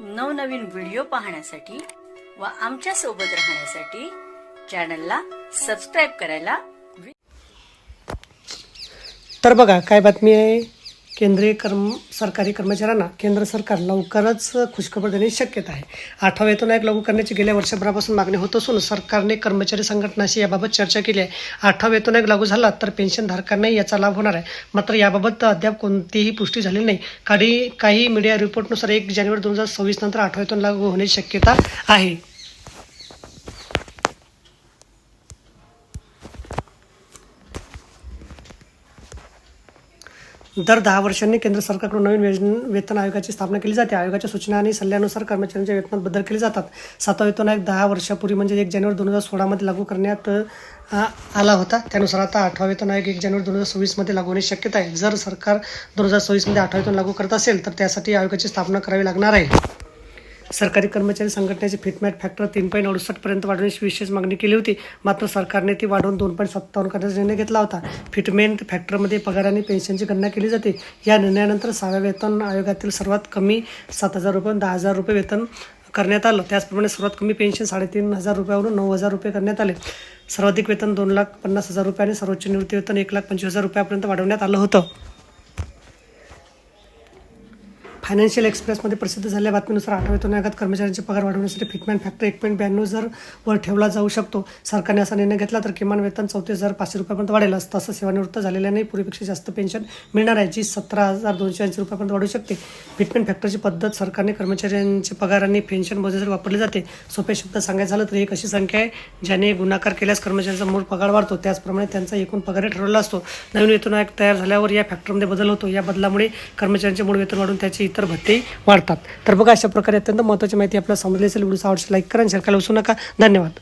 नवनवीन व्हिडिओ पाहण्यासाठी व आमच्यासोबत राहण्यासाठी चॅनलला सबस्क्राईब करायला तर बघा काय बातमी आहे? केंद्रीय कर्म सरकारी कर्मचाऱ्यांना केंद्र सरकार लवकरच खुशखबर देण्याची शक्यता आहे. आठवा वेतन आयोग लागू करण्याची गेल्या वर्षभरापासून मागणी होत असून सरकारने कर्मचारी संघटनाशी याबाबत चर्चा केली आहे. आठवा वेतन आयोग लागू झाला तर पेन्शनधारकांनाही याचा लाभ होणार आहे. मात्र याबाबत अद्याप कोणतीही पुष्टी झालेली नाही. काही काही मीडिया रिपोर्टनुसार एक जानेवारी दोन हजार सव्वीस नंतर आठवा वेतन लागू होण्याची शक्यता आहे. दर दहा वर्षांनी केंद्र सरकारकडून नवीन वेतन वेतन आयोगाची स्थापना केली जाते. आयोगाच्या सूचना आणि सल्ल्यानुसार कर्मचाऱ्यांच्या वेतनात बदल केले जातात. सातवा वेतन आयोग दहा वर्षापूर्वी म्हणजे एक जानेवारी दोन हजार सोळामध्ये लागू करण्यात आला होता. त्यानुसार आता आठवा वेतन आयोग एक जानेवारी दोन हजार सव्वीसमध्ये लागू होण्याची शक्यता आहे. जर सरकार दोन हजार सव्वीसमध्ये आठवा वेतन लागू करत असेल तर त्यासाठी आयोगाची स्थापना करावी लागणार आहे. सरकारी कर्मचारी संघटनेचे फिटमॅट फॅक्टर तीन पॉईंट अडुसष्टपर्यंत वाढवण्याची विशेष मागणी केली होती. मात्र सरकारने ती वाढवून दोन पॉईंट सत्तावन्न करण्याचा निर्णय घेतला होता. फिटमेंट फॅक्टरमध्ये पगार आणि पेन्शनची गणना केली जाते. या निर्णयानंतर सहाव्या वेतन आयोगातील सर्वात कमी सात हजार रुपये दहा हजार रुपये वेतन करण्यात आलं. त्याचप्रमाणे सर्वात कमी पेन्शन साडेतीन हजार रुपयावरून नऊ हजार रुपये करण्यात आले. सर्वाधिक वेतन दोन लाख पन्नास हजार रुपये आणि सर्वोच्च निवृत्ती वेतन एक लाख पंचवीस हजार रुपयापर्यंत वाढवण्यात आलं होतं. फायनान्शियल एक्सप्रेसमध्ये प्रसिद्ध झालेल्या बातमीनुसार आठव्या वेतन आयोगात कर्मचाऱ्यांचे पगार वाढवण्यासाठी फिटमॅन फॅक्टर एक पॉईंट ब्याण्णव जर वर ठेवला जाऊ शकतो. सरकारने असा निर्णय घेतला तर किमान वेतन चौतीस हजार पाचशे रुपयापर्यंत वाढेल. तसं सेवानिवृत्त झालेल्यांनाही पूर्वीपेक्षा जास्त पेन्शन मिळणार आहे जी सतरा हजार दोनशे ऐंशी रुपयापर्यंत वाढू शकते. फिटमेंट फॅक्टरची पद्धत सरकारने कर्मचाऱ्यांचे पगार आणि पेन्शन मोजण्यासाठी वापरली जाते सोप्या शब्दात सांगायचं झालं तर एक अशी संख्या आहे ज्याने गुणाकार केल्यास कर्मचाऱ्यांचा मूळ पगार वाढतो. त्याचप्रमाणे त्यांचा एकूण पगारही ठरवला असतो. नवीन वेतन आयोग तयार झाल्यावर या फॅक्टरमध्ये बदल होतो. या बदलामुळे कर्मचाऱ्यांचे मूळ वेतन वाढून त्याची इतर भत्ते वाढतात. तर बघा अशा प्रकारे अत्यंत महत्त्वाची माहिती आपल्याला समजली असेल व्हिडिओ आवडची लाईक करा शेअर करायला विसरू नका. धन्यवाद.